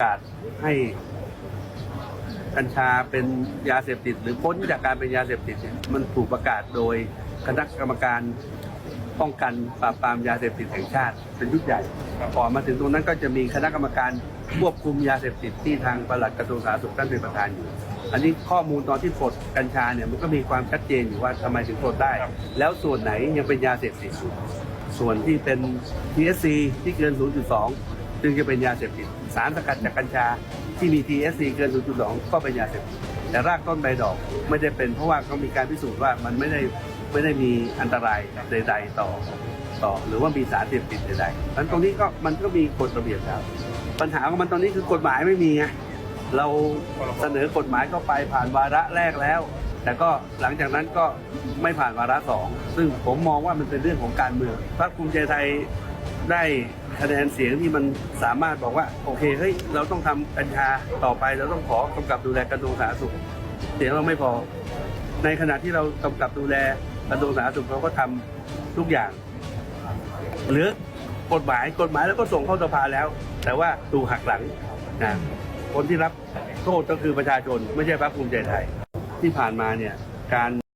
ประกาศให้กัญชาเป็นยาเสพติด หรือพ้นจากการเป็นยาเสพติดเนี่ยมันถูกประกาศโดยคณะกรรมการป้องกันปราบปรามยาเสพติดแห่งชาติ เป็นชุดใหญ่ก่อนมาถึงตรงนั้นก็จะมีคณะกรรมการควบคุมยาเสพติดที่ทางปลัดกระทรวงสาธารณสุขท่านเป็นประธานอยู่ อันนี้ข้อมูลตอนที่ปลดกัญชาเนี่ยมันก็มีความชัดเจนอยู่ว่าทำไมถึงปลดได้ แล้วส่วนไหนยังเป็นยาเสพติดอยู่ส่วนที่เป็น THC ที่เกิน 0.2 จึงจะเป็นยาเสพติดสารสกัดจากกัญชาที่มี THC เกิน 0.2 ก็เป็นยาเสพติดแต่รากต้นใบดอกไม่ได้เป็นเพราะว่าเขามีการพิสูจน์ว่ามันไม่ได้ไม่ได้มีอันตรายใด ๆ ต่อต่อ หรือว่ามีสารเสพติดใดๆนั้นตรงนี้ก็มันก็มีกฎระเบียบแล้วปัญหาของมันตอนนี้คือกฎหมายไม่มีไงเราเสนอกฎหมายเข้าไปผ่านวาระแรกแล้ว แต่ก็หลังจากนั้นก็ไม่ผ่านวาระสองซึ่งผมมองว่ามันเป็นเรื่องของการเมืองพรรคภูมิใจไทย ได้คะแนนเสียงที่มันสามารถบอกว่า โอเคเฮ้ยเราต้องทำกัญชาต่อไปเราต้องขอกำกับดูแลกระทรวงสาธารณสุข เสียงเราไม่พอ ในขณะที่เรากำกับดูแลกระทรวงสาธารณสุขเราก็ทำทุกอย่าง หรือกฎหมายกฎหมายแล้วก็ส่งเข้าสภาแล้ว แต่ว่าถูหักหลังนะคนที่รับโทษก็คือประชาชนไม่ใช่พรรคภูมิใจไทยที่ผ่านมาเนี่ยการ